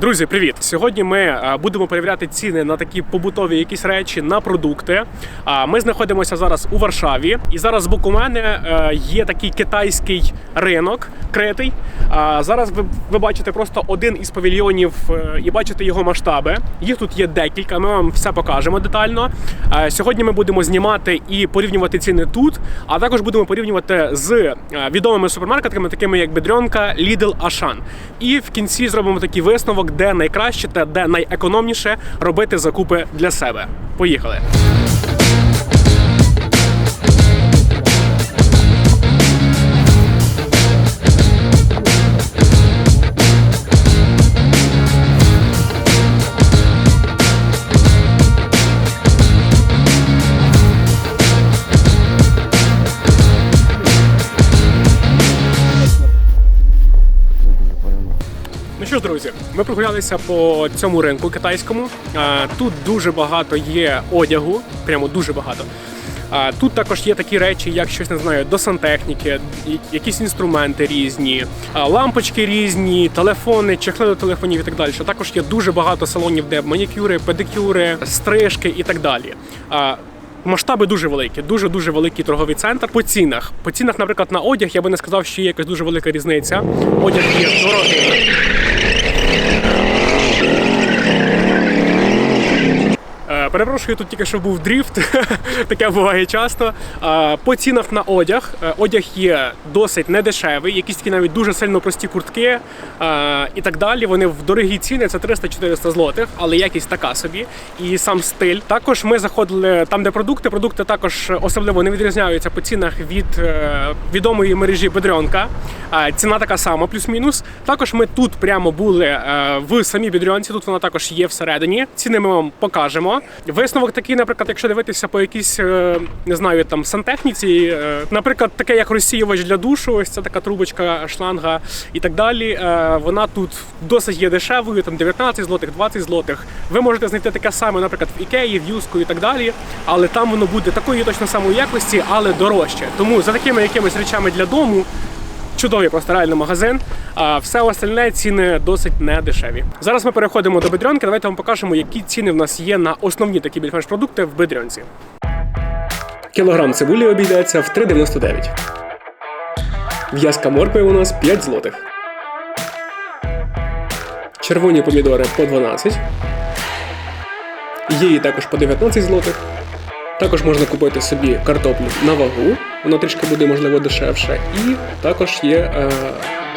Друзі, привіт! Сьогодні ми е, будемо перевіряти ціни на такі побутові якісь речі на продукти. Ми знаходимося зараз у Варшаві, і зараз з боку мене е, є такий китайський ринок критий. Зараз ви, ви бачите просто один із павільйонів е, і бачите його масштаби. Їх тут є декілька. Ми вам все покажемо детально. Сьогодні ми будемо знімати і порівнювати ціни тут, а також будемо порівнювати з відомими супермаркетами, такими як Бедренка, Lidl, Ашан. І в кінці зробимо такий висновок, де найкраще та де найекономніше робити закупи для себе. Поїхали! Друзі, ми прогулялися по цьому ринку китайському. Тут дуже багато є одягу, прямо дуже багато. Тут також є такі речі, як щось не знаю, до сантехніки, якісь інструменти різні, лампочки різні, телефони, чехли до телефонів і так далі. Також є дуже багато салонів, де манікюри, педикюри, стрижки і так далі. Масштаби дуже великі, дуже дуже великий торговий центр. По цінах. По цінах, наприклад, на одяг я би не сказав, що є якась дуже велика різниця. Одяг є дорогий. Е, Перепрошую, тут тільки що був дріфт, таке буває часто. По цінах на одяг. Е, Одяг є досить недешевий, якісь такі навіть дуже сильно прості куртки е, і так далі. Вони в дорогі ціни, це 300-400 злотих, але якість така собі. І сам стиль. Також ми заходили там, де продукти. Продукти також особливо не відрізняються по цінах від е, відомої мережі Бедренка. Ціна така сама, плюс-мінус. Також ми тут прямо були в самій Бедренці, тут вона також є всередині. Ціни ми вам покажемо. Висновок такий, наприклад, якщо дивитися по якійсь, е, не знаю, там сантехніці, е, наприклад, таке як розсіювач для душу, ось це така трубочка, шланга і так далі. е, Вона тут досить є дешевою, там 19 злотих, 20 злотих. Ви можете знайти таке саме, наприклад, в Ікеї, в Юску і так далі, але там воно буде такої точно самої якості, але дорожче. Тому за такими якимись речами для дому Чудовий просто реально магазин. А все остальне ціни досить не дешеві. Зараз ми переходимо до Бедренки. Давайте вам покажемо, які ціни в нас є на основні такі більш-менш продукти в Бедренці. Кілограм цибулі обійдеться в 3,99. В'язка моркви у нас 5 злотих. Червоні помідори по 12. Її також по 19 злотих. Також можна купити собі картоплю на вагу, воно трішки буде можливо дешевше. І також є е,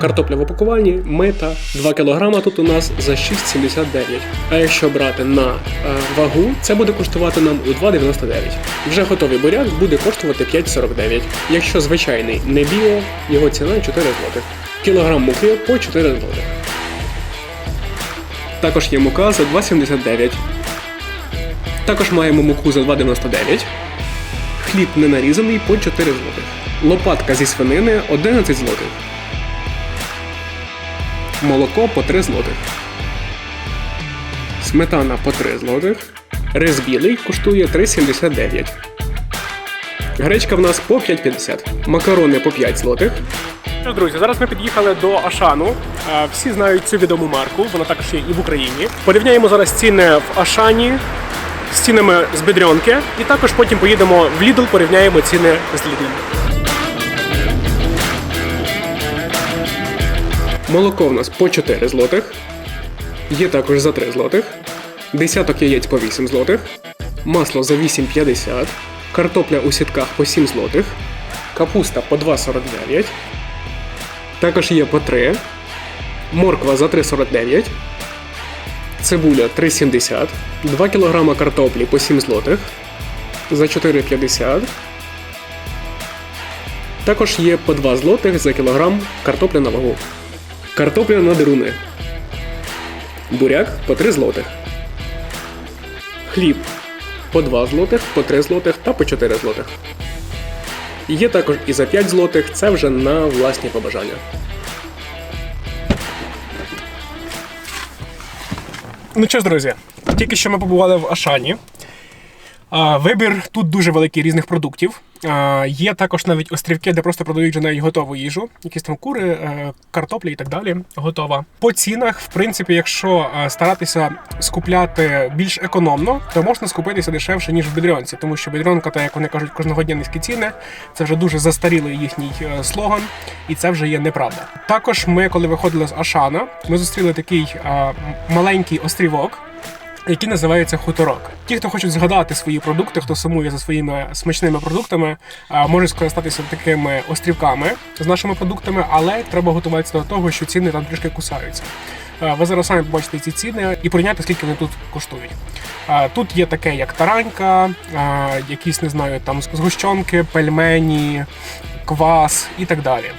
картопля в опакуванні, мита 2 кг тут у нас за 6,79. А якщо брати на е, вагу, це буде коштувати нам у 2,99. Вже готовий буряк буде коштувати 5,49. Якщо звичайний не біо, його ціна 4 злотих. Кілограм муки по 4 злотих. Також є мука за 2,79. Також маємо муку за 2,99. Хліб не нарізаний по 4 злотих. Лопатка зі свинини 11 злотих. Молоко по 3 злотих. Сметана по 3 злотих. Рис білий коштує 3,79. Гречка в нас по 5,50. Макарони по 5 злотих. Що, друзі, зараз ми під'їхали до Ашану. Е, Всі знають цю відому марку, вона також є і в Україні. Порівняємо зараз ціни в Ашані з цінами з Бедренки, і також потім поїдемо в Lidl, порівняємо ціни з Lidl. Молоко в нас по 4 злотих. Є також за 3 злотих. Десяток яєць по 8 злотих. Масло за 8,50. Картопля у сітках по 7 злотих. Капуста по 2,49. Також є по 3. Морква за 3,49. Цибуля 3,70, 2 кг картоплі по 7 злотих за 4,50. Також є по 2 злотих за кілограм картопля на вагу. Картопля на деруни. Буряк по 3 злотих. Хліб по 2 злотих, по 3 злотих та по 4 злотих. Є також і за 5 злотих, це вже на власні побажання. Ну що ж, друзі, тільки що ми побували в Ашані. Вибір тут дуже великий різних продуктів. Є також навіть острівки, де просто продають вже навіть готову їжу, якісь там кури, е, картоплі і так далі. Готова. По цінах, в принципі, якщо е, старатися скупляти більш економно, то можна скупитися дешевше, ніж в бедрьонці, тому що бедрьонка, та як вони кажуть, кожного дня низькі ціни. Це вже дуже застарілий їхній е, слоган, і це вже є неправда. Також ми, коли виходили з Ашана, ми зустріли такий маленький острівок який називається хуторок. Ті, хто хочуть згадати свої продукти, хто сумує за своїми смачними продуктами, можуть скористатися такими острівками з нашими продуктами, але треба готуватися до того, що ціни там трішки кусаються. Ви зараз самі побачите ці ціни і порівняйте, скільки вони тут коштують. Тут є таке, як таранька, якісь не знаю, там згущенки, пельмені, квас і так далі.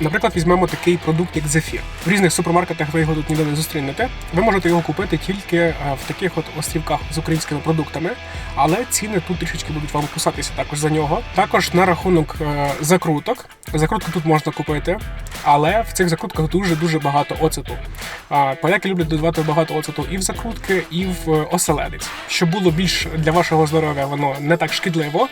Наприклад, візьмемо такий продукт, як зефір. В різних супермаркетах ви його тут ніде не зустрінете. Ви можете його купити тільки е, в таких от острівках з українськими продуктами, але ціни тут трішечки будуть вам кусатися також за нього. Також на рахунок е, закруток. Закрутку тут можна купити, але в цих закрутках дуже дуже багато оцету. Поляки люблять додавати багато оцету і в закрутки, і в е, оселедець. Щоб було більш для вашого здоров'я, воно не так шкідливо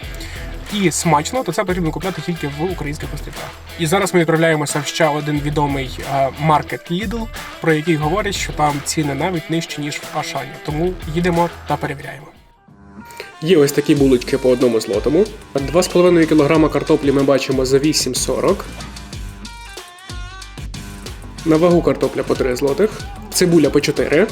і смачно, то це потрібно купляти тільки в українських острівках. І зараз ми відправляємося в ще один відомий е, маркет Lidl, про який говорять, що там ціни навіть нижчі ніж в Ашані. Тому їдемо та перевіряємо. Є ось такі булочки по одному злотому. 2,5 кг картоплі ми бачимо за 8,40. На вагу картопля по 3 злотих. Цибуля по 4.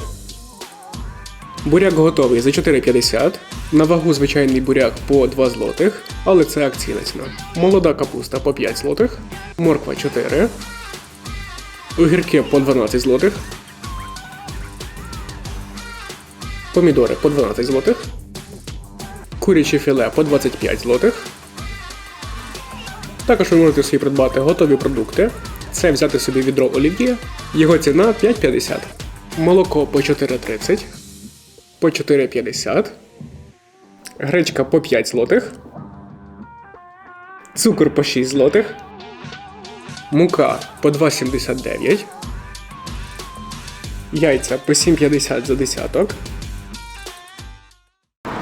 Буряк готовий за 4,50. На вагу звичайний буряк по 2 злотих, але це акційна ціна. Молода капуста по 5 злотих, морква 4, огірки по 12 злотих, помідори по 12 злотих, куряче філе по 25 злотих. Також ви можете собі придбати готові продукти. Це взяти собі відро олів'є. Його ціна 5,50. Молоко по 4,30 по 4,50, гречка по 5 злотих, цукор по 6 злотих, мука по 2,79, яйця по 7,50 за десяток.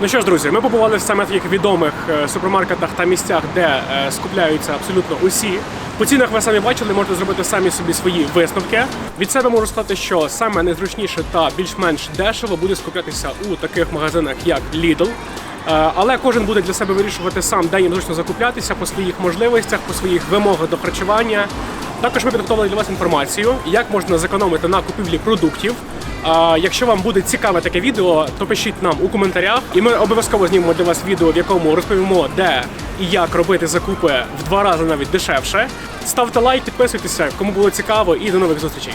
Ну що ж, друзі, ми побували в саме таких відомих е, супермаркетах та місцях, де е, скупляються абсолютно усі. По цінах ви самі бачили, можете зробити самі собі свої висновки. Від себе можу сказати, що саме найзручніше та більш-менш дешево буде скуплятися у таких магазинах, як Lidl. Е, Але кожен буде для себе вирішувати сам, де їм зручно закуплятися по своїх можливостях, по своїх вимогах до харчування. Також ми підготували для вас інформацію, як можна зекономити на купівлі продуктів. Якщо вам буде цікаве таке відео, то пишіть нам у коментарях, і ми обов'язково знімемо для вас відео, в якому розповімо, де і як робити закупи в два рази навіть дешевше. Ставте лайк, підписуйтеся, кому було цікаво, і до нових зустрічей.